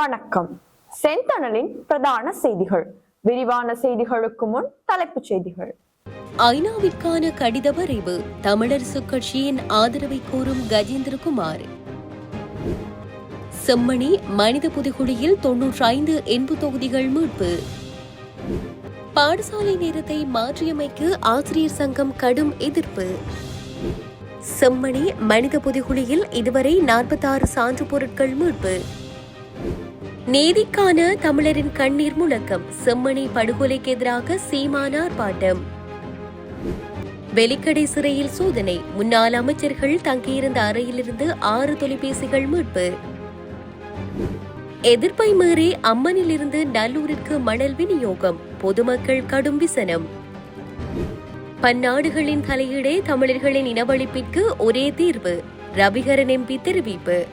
வணக்கம். செந்தணலின் பிரதான செய்திகள். விரிவான செய்திகளுக்கு முன் தலைப்புச் செய்திகள். ஐநாவிற்கான கடித வரைவு. தமிழரசு கட்சியின் ஆதரவை கோரும் கஜேந்திரகுமார். செம்மணி மனித புதுகுழியில் தொன்னூற்றி ஐந்து எண்பு தொகுதிகள் மீட்பு. பாடசாலை நேரத்தை மாற்றியமைக்கு ஆசிரியர் சங்கம் கடும் எதிர்ப்பு. செம்மணி மனித புதுகுழியில் இதுவரை நாற்பத்தாறு சான்று பொருட்கள் மீட்பு. நீதிக்கான தமிழரின் கண்ணீர் முழக்கம் செம்மணி படுகொலைக்கு எதிராக சீமான ஆர்ப்பாட்டம் வெலிக்கடை சிறையில் சோதனை முன்னாள் அமைச்சர்கள் தங்கியிருந்த அறையிலிருந்து ஆறு தொலைபேசிகள் மீட்பு. எதிர்ப்பை மீறி அம்மனிலிருந்து நல்லூரிற்கு மணல் விநியோகம் பொதுமக்கள் கடும் விசனம். பன்னாடுகளின் தலையீடே தமிழர்களின் இனவழிப்பிற்கு ஒரே தீர்வு ரவிகரன் எம்பி தெரிவிப்பு.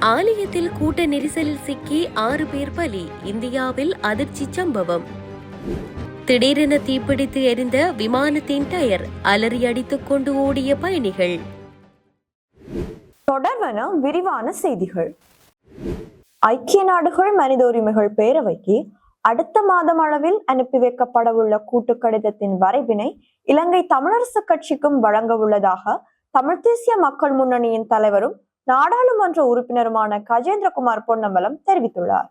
ஆலயத்தில் கூட்ட நெரிசலில் சிக்கி ஆறு பேர் பலி. இந்தியாவில் அதிர்ச்சி சம்பவம். திடீரென தீப்பிடித்து எரிந்த விமானத்தின் டயர் அலறி அடித்துக் கொண்டு ஓடிய பயணிகள். தொடர்வன விரிவான செய்திகள். ஐக்கிய நாடுகள் மனித உரிமைகள் பேரவைக்கு அடுத்த மாதம் அளவில் அனுப்பி வைக்கப்படவுள்ள கூட்டு கடிதத்தின் வரைவினை இலங்கை தமிழரசு கட்சிக்கும் வழங்க உள்ளதாக தமிழ்த் தேசிய மக்கள் முன்னணியின் தலைவரும் நாடாளுமன்ற உறுப்பினருமான கஜேந்திரகுமார் பொன்னம்பலம் தெரிவித்துள்ளார்.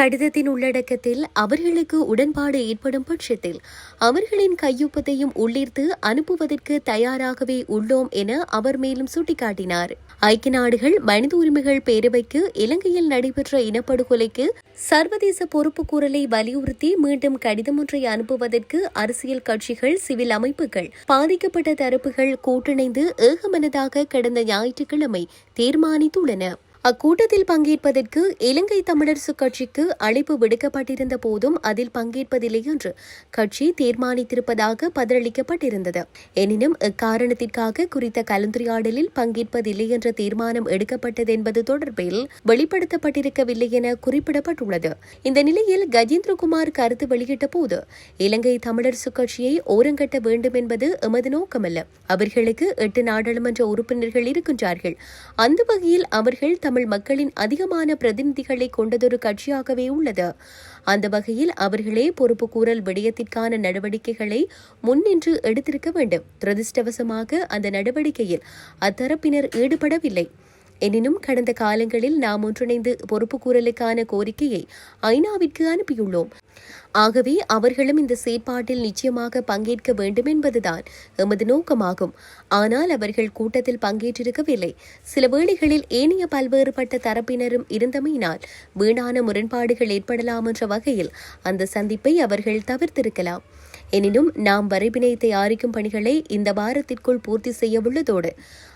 கடிதத்தின் உள்ளடக்கத்தில் அவர்களுக்கு உடன்பாடு ஏற்படும் பட்சத்தில் அவர்களின் கையொப்பத்தையும் உள்ளிர்த்து அனுப்புவதற்கு தயாராகவே உள்ளோம் என அவர் மேலும் சுட்டிக்காட்டினார். ஐக்கிய நாடுகள் மனித உரிமைகள் பேரவைக்கு இலங்கையில் நடைபெற்ற இனப்படுகொலைக்கு சர்வதேச பொறுப்புக்கூறலை வலியுறுத்தி மீண்டும் கடிதம் ஒன்றை அனுப்புவதற்கு அரசியல் கட்சிகள் சிவில் அமைப்புகள் பாதிக்கப்பட்ட தரப்புகள் கூட்டிணைந்து ஏகமனதாக கடந்த ஞாயிற்றுக்கிழமை தீர்மானித்துள்ளன. அக்கூட்டத்தில் பங்கேற்பதற்கு இலங்கை தமிழரசு கட்சிக்கு அழைப்பு விடுக்கப்பட்டிருந்த போதும் அதில் பங்கேற்பதில்லை என்று கட்சி தீர்மானித்திருப்பதாக பதிலளிக்கப்பட்டிருந்தது. எனினும் இக்காரணத்திற்காக குறித்த கலந்துரையாடலில் பங்கேற்பதில்லை என்ற தீர்மானம் எடுக்கப்பட்டது என்பது தொடர்பில் வெளிப்படுத்தப்பட்டிருக்கவில்லை என குறிப்பிடப்பட்டுள்ளது. இந்த நிலையில் கஜேந்திரகுமார் கருத்து வெளியிட்ட போது இலங்கை தமிழரசு கட்சியை ஓரங்கட்ட வேண்டும் என்பது எமது நோக்கமல்ல. அவர்களுக்கு எட்டு நாடாளுமன்ற உறுப்பினர்கள் இருக்கின்றார்கள். அந்த வகையில் அவர்கள் தமிழ் மக்களின் அதிகமான பிரதிநிதிகளை கொண்டதொரு கட்சியாகவே உள்ளது. அந்த வகையில் அவர்களே பொறுப்பு கூறல் விடயத்திற்கான நடவடிக்கைகளை முன்னின்று எடுத்திருக்க வேண்டும். துரதிருஷ்டவசமாக அந்த நடவடிக்கையில் அத்தரப்பினர் ஈடுபடவில்லை. எனினும் கடந்த காலங்களில் நாம் ஒன்றிணைந்து பொறுப்புக்கூறலுக்கான கோரிக்கையை ஐநாவிற்கு அனுப்பியுள்ளோம். ஆகவே அவர்களும் இந்த செயற்பாட்டில் நிச்சயமாக பங்கேற்க வேண்டும் என்பதுதான் எமது நோக்கமாகும். ஆனால் அவர்கள் கூட்டத்தில் பங்கேற்றிருக்கவில்லை. சில வேளைகளில் ஏனைய பல்வேறுபட்ட தரப்பினரும் இருந்தமையினால் வீணான முரண்பாடுகள் ஏற்படலாம் என்ற வகையில் அந்த சந்திப்பை அவர்கள் தவிர்த்திருக்கலாம். எனினும் நாம் வரைபினை தயாரிக்கும் பணிகளை இந்த வாரத்திற்குள் பூர்த்தி செய்யவுள்ளதோடு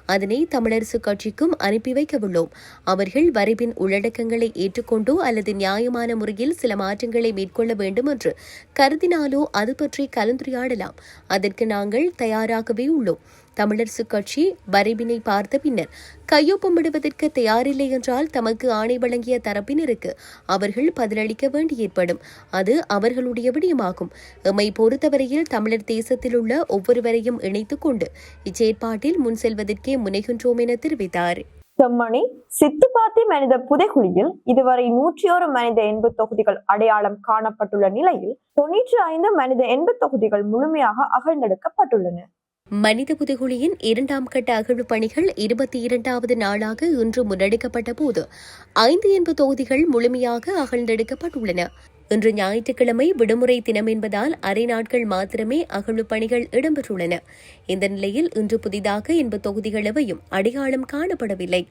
அதனை தமிழரசு கட்சிக்கும் அனுப்பி வைக்கவுள்ளோம். அவர்கள் வரைவின் உள்ளடக்கங்களை ஏற்றுக்கொண்டோ அல்லது நியாயமான முறையில் சில மாற்றங்களை மேற்கொள்ள வேண்டும் என்று கருதினாலோ அது பற்றி கலந்துரையாடலாம். அதற்கு நாங்கள் தயாராகவே உள்ளோம். தமிழரசு கட்சி வரைவினை பார்த்த பின்னர் கையொப்பமிடுவதற்கு தயாரில்லை என்றால் தமக்கு ஆணை வழங்கிய தரப்பினருக்கு அவர்கள் பதிலளிக்க வேண்டி ஏற்படும். அது அவர்களுடைய விடயமாகும். எம்மை பொறுத்தவரையில் தமிழர் தேசத்தில் உள்ள ஒவ்வொருவரையும் இணைத்துக் கொண்டு இச்செயற்பாட்டில் முன் செல்வதற்கே முனைகின்றோம் என தெரிவித்தார். செம்மணி சித்துப்பாத்தி மனித புதைகுழியில் இதுவரை நூற்றி ஒரு மனித எண்பு தொகுதிகள் அடையாளம் காணப்பட்டுள்ள நிலையில் தொன்னூற்றி ஐந்து மனித எண்பு தொகுதிகள் முழுமையாக அகழ்ந்தெடுக்கப்பட்டுள்ளன. மனித புதுகுழியின் இரண்டாம் கட்ட அகழ்வு பணிகள் இருபத்தி இரண்டாவது நாளாக இன்று முன்னெடுக்கப்பட்ட போது ஐந்து எண்பது தொகுதிகள் முழுமையாக அகழ்ந்தெடுக்கப்பட்டுள்ளன. இன்று ஞாயிற்றுக்கிழமை விடுமுறை தினம் என்பதால் அரை நாட்கள் மாத்திரமே அகழ்வு பணிகள் இடம்பெற்றுள்ளன. இந்த நிலையில் இன்று புதிதாக எண்பது தொகுதிகள் எவையும் அடையாளம் காணப்படவில்லை.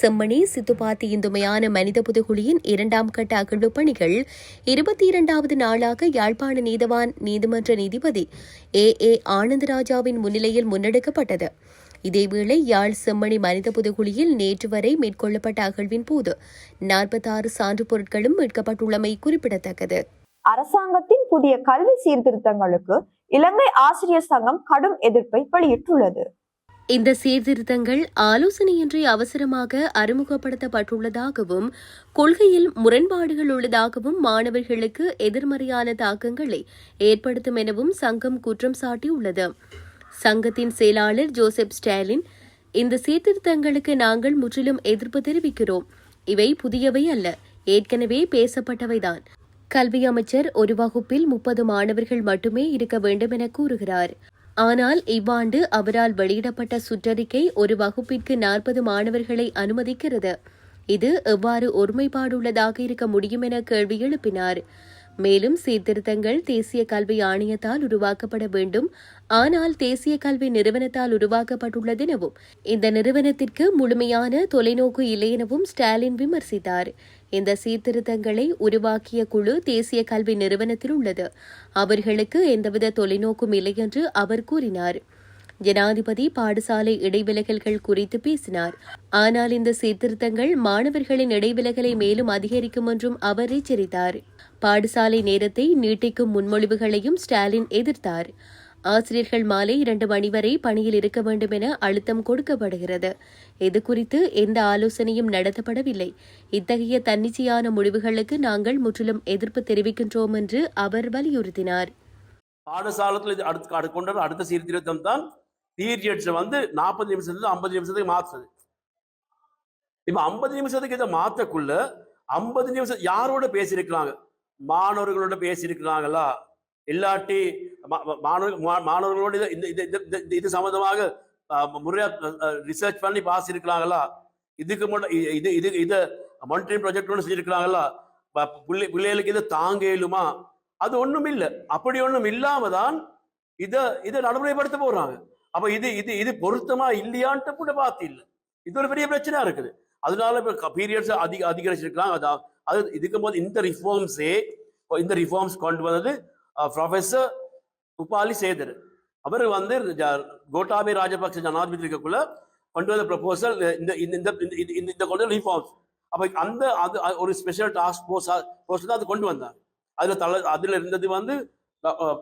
செம்மணி சித்துப்பாத்தி இந்துமையான மனித புதுகுழியின் இரண்டாம் கட்ட அகழ்வு பணிகள் இருபத்தி இரண்டாவது நாளாக யாழ்ப்பாண நீதவான் நீதிமன்ற நீதிபதி ஏ ஏ ஆனந்தராஜாவின் முன்னிலையில் முன்னெடுக்கப்பட்டது. இதேவேளை யாழ் செம்மணி மனித புதுகுழியில் நேற்று வரை மேற்கொள்ளப்பட்ட அகழ்வின் போது நாற்பத்தாறு சான்று பொருட்களும் மீட்கப்பட்டுள்ளமை குறிப்பிடத்தக்கது. அரசாங்கத்தின் புதிய கல்வி சீர்திருத்தங்களுக்கு இலங்கை ஆசிரியர் சங்கம் கடும் எதிர்ப்பை வெளியிட்டுள்ளது. இந்த சீர்திருத்தங்கள் ஆலோசனையின்றி அவசரமாக அறிமுகப்படுத்தப்பட்டுள்ளதாகவும் கொள்கையில் முரண்பாடுகள் உள்ளதாகவும் மாணவர்களுக்கு எதிர்மறையான தாக்கங்களை ஏற்படுத்தும் எனவும் சங்கம் குற்றம் சாட்டியுள்ளது. சங்கத்தின் செயலாளர் ஜோசப் ஸ்டாலின் இந்த சீர்திருத்தங்களுக்கு நாங்கள் முற்றிலும் எதிர்ப்பு தெரிவிக்கிறோம். இவை புதியவை அல்ல ஏற்கனவே பேசப்பட்டவைதான். கல்வி அமைச்சர் ஒரு வகுப்பில் முப்பது மாணவர்கள் மட்டுமே இருக்க வேண்டும் என கூறுகிறார். ஆனால் இவ்வாண்டு அவரால் வெளியிடப்பட்ட சுற்றறிக்கை ஒரு வகுப்பிற்கு நாற்பது மாணவர்களை அனுமதிக்கிறது. இது எவ்வாறு ஒருமைப்பாடுள்ளதாக இருக்க முடியும் என கேள்வி எழுப்பினார். மேலும் சீர்திருத்தங்கள் தேசிய கல்வி ஆணையத்தால் உருவாக்கப்பட வேண்டும். ஆனால் தேசிய கல்வி நிறுவனத்தால் உருவாக்கப்பட்டுள்ளதெனவும் இந்த நிறுவனத்திற்கு முழுமையான தொலைநோக்கு இல்லை எனவும் ஸ்டாலின் விமர்சித்தார். இந்த சீர்திருத்தங்களை உருவாக்கிய குழு தேசிய கல்வி நிறுவனத்தில் உள்ளது. அவர்களுக்கு எந்தவித தொலைநோக்கும் இல்லை என்று அவர் கூறினார். ஜனாதிபதி பாடசாலை இடைவிலகல்கள் குறித்து பேசினார். ஆனால் இந்த சீர்திருத்தங்கள் மாணவர்களின் இடைவிலகலை மேலும் அதிகரிக்கும் என்றும் அவர் எச்சரித்தார். பாடசாலை நேரத்தை நீட்டிக்கும் முன்மொழிவுகளையும் ஸ்டாலின் எதிர்த்தார். ஆசிரியர்கள் மாலை இரண்டு மணி வரை பணியில் இருக்க வேண்டும் என அழுத்தம் கொடுக்கப்படுகிறது. இது குறித்து எந்த ஆலோசனையும் நடத்தப்படவில்லை. இத்தகைய தன்னிச்சையான முடிவுகளுக்கு நாங்கள் முற்றிலும் எதிர்ப்பு தெரிவிக்கின்றோம் என்று அவர் வலியுறுத்தினார். பாடசாலத்தில் அடுத்து அடுத்த சீர்திருத்தம் தான் பீரியட்ஸை வந்து நாற்பது நிமிஷத்துக்கு ஐம்பது நிமிஷத்துக்கு மாற்றுறது இப்போ ஐம்பது நிமிஷத்துக்கு இதை மாற்றக்குள்ள ஐம்பது நிமிஷம் யாரோட பேசியிருக்கிறாங்க? மாணவர்களோட பேசியிருக்கிறாங்களா? இல்லாட்டி மா- மாணவர்கள் மா- மாணவர்களோட இந்த இது- இது- இது- இது முறையா ரிசர்ச் பண்ணி பாஸ் இருக்கிறாங்களா இதுக்கு முன்னாடி இது இது இதை மானிட்டரிங் ப்ராஜெக்ட் செஞ்சிருக்கிறாங்களா? ப- பிள்ளை பிள்ளைகளுக்கு இதை தாங்க இயலுமா? அது ஒன்றும் இல்லை. அப்படி ஒன்றும் இல்லாம தான் இதை இதை நடைமுறைப்படுத்த போறாங்க. அப்ப இது இது இது பொருத்தமா இல்லையான்ட்டு கூட பார்த்து இல்லை. இது ஒரு பெரிய பிரச்சனையா இருக்குது. அதனால இப்போ பீரியட்ஸ் அதிக அதிகரிச்சிருக்கலாம் அதான் அது இதுக்கும் போது இந்த ரிஃபார்ம்ஸே இந்த ரிஃபார்ம்ஸ் கொண்டு வந்தது ப்ரொஃபஸர் உபாலி சேதர். அவர் வந்து ஜ- கோட்டாபே ராஜபக்ச ஜனாதிபதி இருக்கக்குள்ள கொண்டு வந்த ப்ரப்போசல் இந்த இந்த இந்த இந்த- இந்த- இந்த கொண்டு ரிஃபார்ம்ஸ் அப்போ அந்த அது ஒரு ஸ்பெஷல் டாஸ்க் ஃபோர்ஸ் ஃபோர்ஸ் தான் அது கொண்டு வந்தார். அதில் தலை அதில் இருந்தது வந்து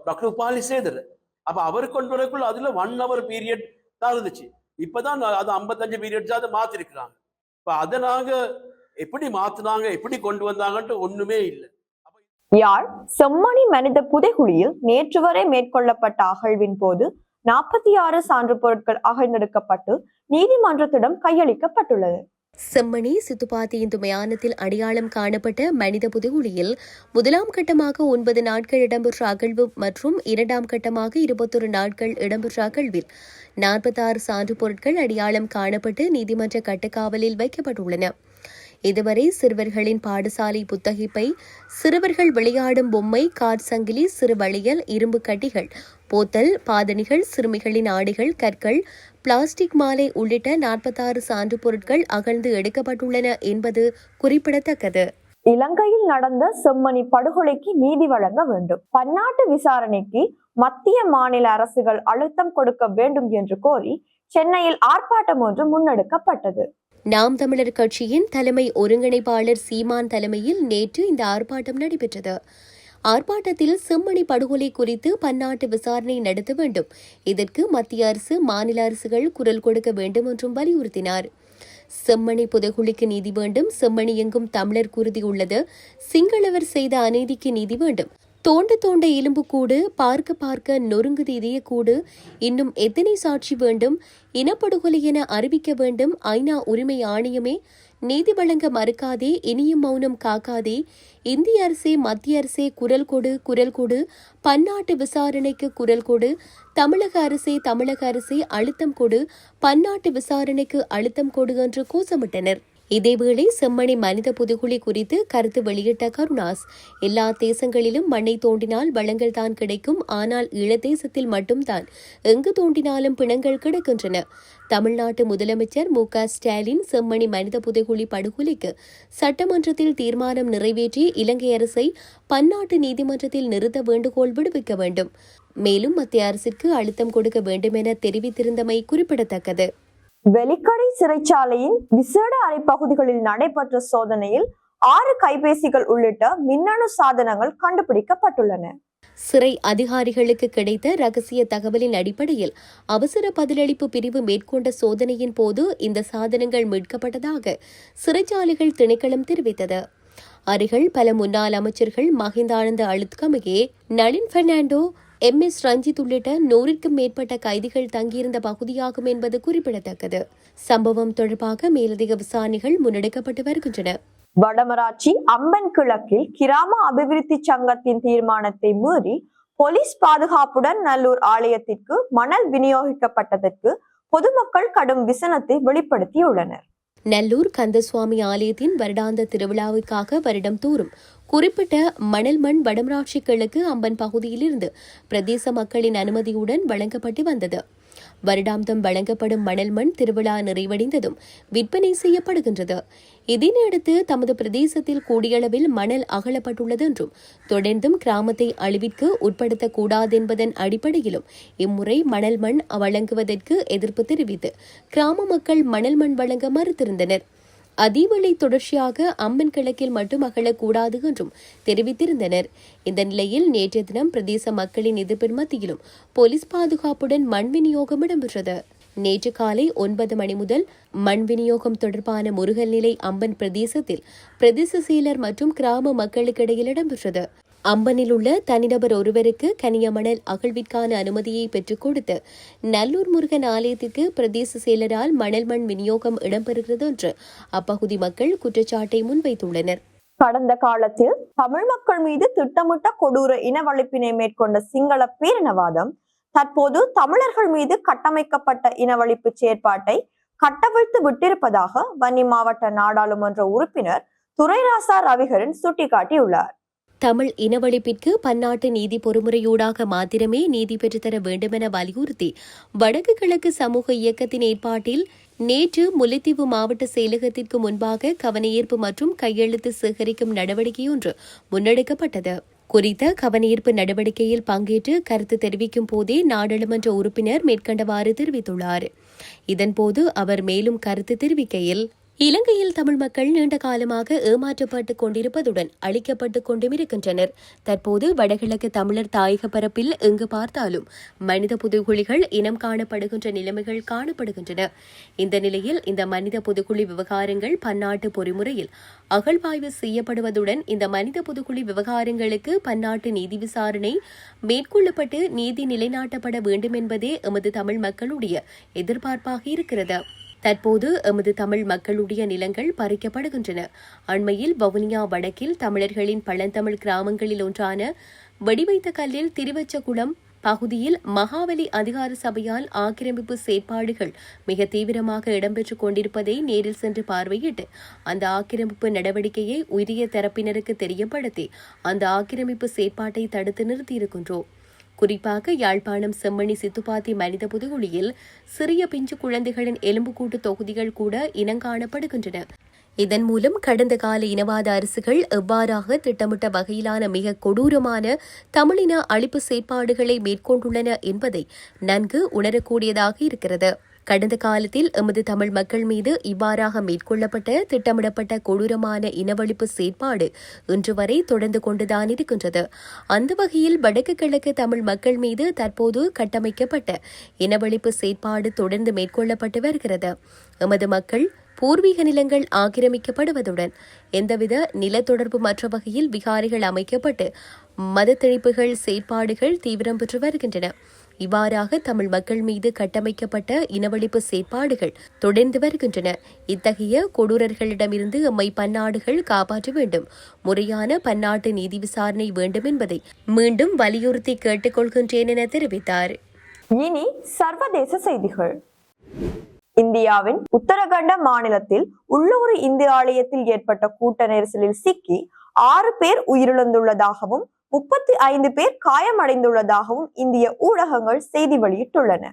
டாக்டர் உபாலி சேதர். அப்போ அவர் கொண்டு வரக்குள்ள அதில் ஒன் ஹவர் பீரியட் தான் இருந்துச்சு. இப்பதான் நான் அது ஐம்பத்தஞ்சு பீரியட்ஸ் அதை மாற்றிருக்கிறாங்க இப்போ அதை நாங்கள் எப்படி மாத்துனாங்க எப்படி கொண்டு வந்தாங்கன்ட்டு ஒண்ணுமே இல்லை. யாழ் செம்மணி மனித புதைகுழியில் நேற்று வரை மேற்கொள்ளப்பட்ட அகழ்வின் போது நாற்பத்தி ஆறு சான்று பொருட்கள் அகழ்ந்தெடுக்கப்பட்டு நீதிமன்றத்திடம் கையளிக்கப்பட்டுள்ளது. செம்மணி சித்துப்பாத்தியின் மயானத்தில் அடையாளம் காணப்பட்ட மனித புதுகுழியில் முதலாம் கட்டமாக ஒன்பது நாட்கள் இடம்பெற்ற அகழ்வு மற்றும் இரண்டாம் கட்டமாக இருபத்தொரு நாட்கள் இடம்பெற்ற அகழ்வில் நாற்பத்தாறு சான்று பொருட்கள் அடையாளம் காணப்பட்டு நீதிமன்ற கட்டுக்காவலில் வைக்கப்பட்டுள்ளன. இதுவரை சிறுவர்களின் பாடசாலை புத்தகிப்பை சிறுவர்கள் விளையாடும் பொம்மை கார் சங்கிலி சிறுவளையல் இரும்பு கட்டிகள் போத்தல் பாதணிகள் சிறுமிகளின் ஆடைகள் கற்கள் பிளாஸ்டிக் மாலை உள்ளிட்ட நாற்பத்தாறு சான்று பொருட்கள் அகழ்ந்து எடுக்கப்பட்டுள்ளன என்பது குறிப்பிடத்தக்கது. இலங்கையில் நடந்த செம்மணி படுகொலைக்கு நீதி வழங்க வேண்டும். பன்னாட்டு விசாரணைக்கு மத்திய மாநில அரசுகள் அழுத்தம் கொடுக்க வேண்டும் என்று கோரி சென்னையில் ஆர்ப்பாட்டம் ஒன்று முன்னெடுக்கப்பட்டது. நாம் தமிழர் கட்சியின் தலைமை ஒருங்கிணைப்பாளர் சீமான் தலைமையில் நேற்று இந்த ஆர்ப்பாட்டம் நடைபெற்றது. ஆர்ப்பாட்டத்தில் செம்மணி படுகொலை குறித்து பன்னாட்டு விசாரணை நடத்த வேண்டும். இதற்கு மத்திய அரசு மாநில அரசுகள் குரல் கொடுக்க வேண்டும் என்றும் வலியுறுத்தினார். செம்மணி புதைகுழிக்கு நீதி வேண்டும். செம்மணி எங்கும் தமிழர் குருதி உள்ளது. சிங்களவர் செய்த அநீதிக்கு நீதி வேண்டும். தோண்ட தோண்ட எலும்புக்கூடு பார்க்க பார்க்க நொறுங்குது இதயக்கூடு இன்னும் எத்தனை சாட்சி வேண்டும்? இனப்படுகொலை என அறிவிக்க வேண்டும். ஐநா உரிமை ஆணையமே. நீதி வழங்க மறுக்காதே இனியும் மௌனம் காக்காதே. இந்திய அரசே மத்திய அரசே குரல் கொடு குரல் கொடு. பன்னாட்டு விசாரணைக்கு குரல் கொடு. தமிழக அரசே தமிழக அரசே அழுத்தம் கொடு. பன்னாட்டு விசாரணைக்கு அழுத்தம் கொடு என்று கூசமிட்டனர். இதேவேளை செம்மணி மனித புதுகுழி குறித்து கருத்து வெளியிட்ட கருணாஸ் எல்லா தேசங்களிலும் மண்ணை தோண்டினால் வளங்கள் தான் கிடைக்கும் ஆனால் ஈழத்தேசத்தில் மட்டும்தான். எங்கு தோண்டினாலும் பிணங்கள் கிடக்கின்றன. தமிழ்நாட்டு முதலமைச்சர் மு க ஸ்டாலின் செம்மணி மனித புதைகுழி படுகொலைக்கு சட்டமன்றத்தில் தீர்மானம் நிறைவேற்றி இலங்கை அரசை பன்னாட்டு நீதிமன்றத்தில் நிறுத்த வேண்டுகோள் விடுவிக்க வேண்டும். மேலும் மத்திய அரசிற்கு அழுத்தம் கொடுக்க வேண்டும் என தெரிவித்திருந்தமை குறிப்பிடத்தக்கது. வெளிக்கடை சிறைச்சாலையின் விசேட அறைப்பகுதிகளில் நடைபெற்ற சோதனையில் ஆறு கைபேசிகள் உள்ளிட்ட மின்னணு சாதனங்கள் கண்டுபிடிக்கப்பட்டுள்ளன. சிறை அதிகாரிகளுக்கு கிடைத்த ரகசிய தகவலின் அடிப்படையில் அவசர பதிலளிப்பு பிரிவு மேற்கொண்ட சோதனையின் போது இந்த சாதனங்கள் மீட்கப்பட்டதாக சிறைச்சாலைகள் திணைக்களம் தெரிவித்தது. அருகில் பல முன்னாள் அமைச்சர்கள் மஹிந்தானந்த அழுத்கமையே நளின் பெர்னாண்டோ எம். எஸ். ரஞ்சித் உள்ளிட்ட நூறிற்கும் மேற்பட்ட கைதிகள் தங்கியிருந்த பகுதியாகும் என்பது குறிப்பிடத்தக்கது. சம்பவம் தொடர்பாக மேலதிக விசாரணைகள் முன்னெடுக்கப்பட்டு வருகின்றன. வடமராட்சி அம்பன் கிழக்கில் கிராம அபிவிருத்தி சங்கத்தின் தீர்மானத்தை மீறி போலீஸ் பாதுகாப்புடன் நல்லூர் ஆலயத்திற்கு மணல் விநியோகிக்கப்பட்டதற்கு பொதுமக்கள் கடும் விசனத்தை வெளிப்படுத்தியுள்ளனர். நல்லூர் கந்தசுவாமி ஆலயத்தின் வருடாந்த திருவிழாவுக்காக வருடம் தோறும் குறிப்பிட்ட மணல் மண் வடமராட்சி கிழக்கு அம்பன் பகுதியிலிருந்து பிரதேச மக்களின் அனுமதியுடன் வழங்கப்பட்டு வந்தது. வருடாந்தம் வழங்கப்படும் மணல் மண் திருவிழா நிறைவடைந்ததும் விற்பனை செய்யப்படுகின்றது. இதனையடுத்து தமது பிரதேசத்தில் கூடியளவில் மணல் அகலப்பட்டுள்ளது என்றும் தொடர்ந்தும் கிராமத்தை அழிவிற்கு உட்படுத்தக்கூடாது என்பதன் அடிப்படையிலும் இம்முறை மணல் மண் வழங்குவதற்கு எதிர்ப்பு தெரிவித்து கிராம மக்கள் மணல் மண் வழங்க மறுத்திருந்தனர். அதேவேளை தொடர்ச்சியாக அம்மன் கிழக்கில் மட்டும் அகழக்கூடாது என்றும் தெரிவித்திருந்தனர். இந்த நிலையில் நேற்றைய தினம் பிரதேச மக்களின் எதிர்ப்பின் மத்தியிலும் போலீஸ் பாதுகாப்புடன் மண் விநியோகம் இடம்பெற்றது. நேற்று காலை ஒன்பது மணி முதல் மண் விநியோகம் தொடர்பான முருகல் நிலை அம்பன் பிரதேசத்தில் பிரதேச செயலர் மற்றும் கிராம மக்களுக்கிடையில் இடம்பெற்றது. அம்பனில் உள்ள தனிநபர் ஒருவருக்கு கனியமணல் அகழ்விற்கான அனுமதியை பெற்றுக் கொடுத்து நல்லூர் முருகன் ஆலயத்திற்கு பிரதேச செயலரால் மணல் மண் விநியோகம் இடம்பெறுகிறது என்று அப்பகுதி மக்கள் குற்றச்சாட்டை முன்வைத்துள்ளனர். கடந்த காலத்தில் தமிழ் மக்கள் மீது திட்டமிட்ட கொடூர இனவழிப்பினை மேற்கொண்ட சிங்கள பேரினவாதம் தற்போது தமிழர்கள் மீது கட்டமைக்கப்பட்ட இனவழிப்பு செயற்பாட்டை கட்டவிழ்த்து விட்டிருப்பதாக வன்னி மாவட்ட நாடாளுமன்ற உறுப்பினர் துரைராசா ரவிகரன் சுட்டிக்காட்டியுள்ளார். தமிழ் இனவழிப்பிற்கு பன்னாட்டு நீதி பொறுமுறையூடாக மாத்திரமே நீதி பெற்றுத்தர வேண்டுமென வலியுறுத்தி வடக்கு கிழக்கு சமூக இயக்கத்தின் ஏற்பாட்டில் நேற்று முல்லைத்தீவு மாவட்ட செயலகத்திற்கு முன்பாக கவனஈர்ப்பு மற்றும் கையெழுத்து சேகரிக்கும் நடவடிக்கையொன்று முன்னெடுக்கப்பட்டது. குறித்த கவனஈர்ப்பு நடவடிக்கையில் பங்கேற்று கருத்து தெரிவிக்கும் போதே நாடாளுமன்ற உறுப்பினர் மேற்கண்டவாறு தெரிவித்துள்ளார். இதன்போது அவர் மேலும் கருத்து தெரிவிக்கையில் இலங்கையில் தமிழ் மக்கள் நீண்ட காலமாக ஏமாற்றப்பட்டுக் கொண்டிருப்பதுடன் அழிக்கப்பட்டுக் கொண்டும் இருக்கின்றனர் தற்போது வடகிழக்கு தமிழர் தாயக பரப்பில் எங்கு பார்த்தாலும் மனித புதுகுழிகள் இனம் காணப்படுகின்ற நிலைமைகள் காணப்படுகின்றன. இந்த நிலையில் இந்த மனித புதுகுழி விவகாரங்கள் பன்னாட்டு பொறிமுறையில் அகழ்வாய்வு செய்யப்படுவதுடன் இந்த மனித புதுகுழி விவகாரங்களுக்கு பன்னாட்டு நீதி விசாரணை மேற்கொள்ளப்பட்டு நீதி நிலைநாட்டப்பட வேண்டும் என்பதே எமது தமிழ் மக்களுடைய எதிர்பார்ப்பாக இருக்கிறது. தற்போது எமது தமிழ் மக்களுடைய நிலங்கள் பறிக்கப்படுகின்றன. அண்மையில் வவுனியா வடக்கில் தமிழர்களின் பழந்தமிழ் கிராமங்களில் ஒன்றான வெடிவைத்த கல்லில் திருவச்சகுளம் பகுதியில் மகாவலி அதிகார சபையால் ஆக்கிரமிப்பு செயற்பாடுகள் மிக தீவிரமாக இடம்பெற்றுக் கொண்டிருப்பதை நேரில் சென்று பார்வையிட்டு அந்த ஆக்கிரமிப்பு நடவடிக்கையை உரிய தரப்பினருக்கு தெரியப்படுத்தி அந்த ஆக்கிரமிப்பு செயற்பாட்டை தடுத்து நிறுத்தியிருக்கின்றோம். குறிப்பாக யாழ்ப்பாணம் செம்மணி சித்துப்பாத்தி மனித புதுகுழியில் சிறிய பிஞ்சு குழந்தைகளின் எலும்புக்கூட்டு தொகுதிகள் கூட இனங்காணப்படுகின்றன. இதன் மூலம் கடந்த கால இனவாத அரசுகள் எவ்வாறாக திட்டமிட்ட வகையிலான மிக கொடூரமான தமிழின அழிப்பு செயற்பாடுகளை மேற்கொண்டுள்ளன என்பதை நன்கு உணரக்கூடியதாக இருக்கிறது. கடந்த காலத்தில் எமது தமிழ் மக்கள் மீது இவ்வாறாக மேற்கொள்ளப்பட்ட திட்டமிடப்பட்ட கொடூரமான இனவழிப்பு செயற்பாடு இன்று வரை தொடர்ந்து கொண்டுதான் இருக்கின்றது. அந்த வகையில் வடக்கு கிழக்கு தமிழ் மக்கள் மீது தற்போது கட்டமைக்கப்பட்ட இனவழிப்பு செயற்பாடு தொடர்ந்து மேற்கொள்ளப்பட்டு வருகிறது. எமது மக்கள் பூர்வீக நிலங்கள் ஆக்கிரமிக்கப்படுவதுடன் எந்தவித நிலத்தொடர்பு மற்ற வகையில் விகாரிகள் அமைக்கப்பட்டு மத திணிப்புகள் செயற்பாடுகள் தீவிரம் பெற்று வருகின்றன. இவ்வாறாக தமிழ் மக்கள் மீது கட்டமைக்கப்பட்ட இனவழிப்பு செயற்பாடுகள் தொடர்ந்து வருகின்றன. இத்தகைய கொடூரர்களிடமிருந்து எம்மை பன்னாடுகள் காப்பாற்ற வேண்டும். முறையான பன்னாட்டு நீதி விசாரணை வேண்டும் என்பதை மீண்டும் வலியுறுத்தி கேட்டுக்கொள்கின்றேன் என தெரிவித்தார். இனி சர்வதேச செய்திகள். இந்தியாவின் உத்தரகண்ட மாநிலத்தில் உள்ளூர் இந்து ஆலயத்தில் ஏற்பட்ட கூட்ட நெரிசலில் சிக்கி ஆறு பேர் உயிரிழந்துள்ளதாகவும் முப்பத்தி ஐந்து பேர் காயமடைந்துள்ளதாகவும் இந்திய ஊடகங்கள் செய்தி வெளியிட்டுள்ளன.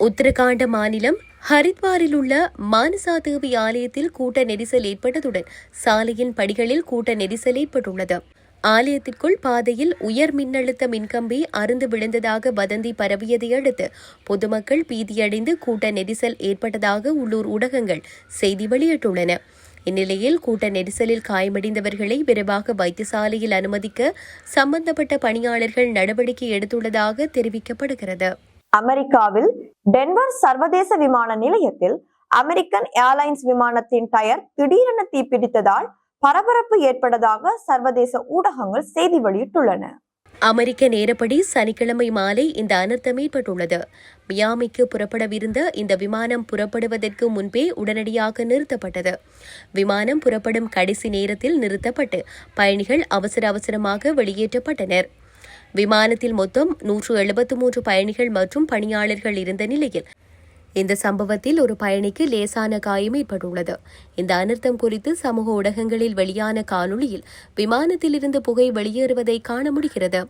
உத்தரகாண்ட மாநிலம் ஹரித்வாரில் உள்ள மானசா தேவி ஆலயத்தில் கூட்ட நெரிசல் ஏற்பட்டதுடன் சாலையின் படிகளில் கூட்ட நெரிசல் ஏற்பட்டுள்ளது. ஆலயத்திற்குள் பாதையில் உயர் மின்னழுத்த மின்கம்பி அருந்து விழுந்ததாக வதந்தி பரவியதை அடுத்து பொதுமக்கள் பீதியடைந்து கூட்ட நெரிசல் ஏற்பட்டதாக உள்ளூர் ஊடகங்கள் செய்தி வெளியிட்டுள்ளன. இந்நிலையில் கூட்ட நெரிசலில் காயமடைந்தவர்களை விரைவாக வைத்தியசாலையில் அனுமதிக்க சம்பந்தப்பட்ட பணியாளர்கள் நடவடிக்கை எடுத்துள்ளதாக தெரிவிக்கப்படுகிறது. அமெரிக்காவில் டென்வர் சர்வதேச விமான நிலையத்தில் அமெரிக்கன் ஏர்லைன்ஸ் விமானத்தின் டயர் திடீரென தீப்பிடித்ததால் பரபரப்பு ஏற்பட்டதாக சர்வதேச ஊடகங்கள் செய்தி வெளியிட்டுள்ளன. அமெரிக்க நேரப்படி சனிக்கிழமை மாலை இந்த அனர்த்தம் ஏற்பட்டுள்ளது மியாமிக்கு புறப்படவிருந்த இந்த விமானம் புறப்படுவதற்கு முன்பே உடனடியாக நிறுத்தப்பட்டது. விமானம் புறப்படும் கடைசி நேரத்தில் நிறுத்தப்பட்டு பயணிகள் அவசர அவசரமாக வெளியேற்றப்பட்டனர். விமானத்தில் மொத்தம் நூற்று எழுபத்து மூன்று பயணிகள் மற்றும் பணியாளர்கள் இருந்த நிலையில் இந்த சம்பவத்தில் ஒரு பயணிக்கு லேசான காயம் ஏற்பட்டுள்ளது. இந்த அனர்த்தம் குறித்து சமூக ஊடகங்களில் வெளியான காணொளியில் விமானத்தில் இருந்து புகை வெளியேறுவதை காண முடிகிறது.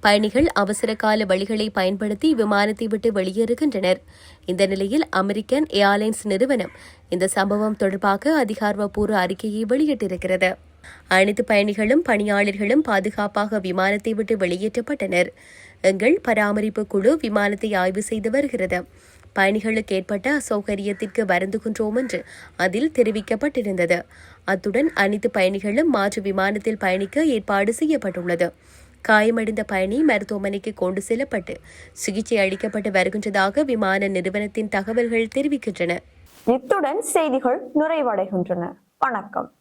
பயணிகள் அவசர கால வழிகளை பயன்படுத்தி விமானத்தை விட்டு வெளியேறுகின்றனர். இந்த நிலையில் அமெரிக்கன் ஏர்லைன்ஸ் நிறுவனம் இந்த சம்பவம் தொடர்பாக அதிகாரப்பூர்வ அறிக்கையை வெளியிட்டிருக்கிறது. அனைத்து பயணிகளும் பணியாளர்களும் பாதுகாப்பாக விமானத்தை விட்டு வெளியேற்றப்பட்டனர். எங்கள் பராமரிப்பு குழு விமானத்தை ஆய்வு செய்து வருகிறது. பயணிகளுக்கு ஏற்பட்ட அசௌகரியத்திற்கு வருந்துகின்றோம் என்று அதில் தெரிவிக்கப்பட்டிருந்தது. அத்துடன் அனைத்து பயணிகளும் மாற்று விமானத்தில் பயணிக்க ஏற்பாடு செய்யப்பட்டுள்ளது. காயமடைந்த பயணி மருத்துவமனைக்கு கொண்டு செல்லப்பட்டு சிகிச்சை அளிக்கப்பட்டு வருகின்றதாக விமான நிறுவனத்தின் தகவல்கள் தெரிவிக்கின்றன. இத்துடன் செய்திகள் நிறைவடைகின்றன. வணக்கம்.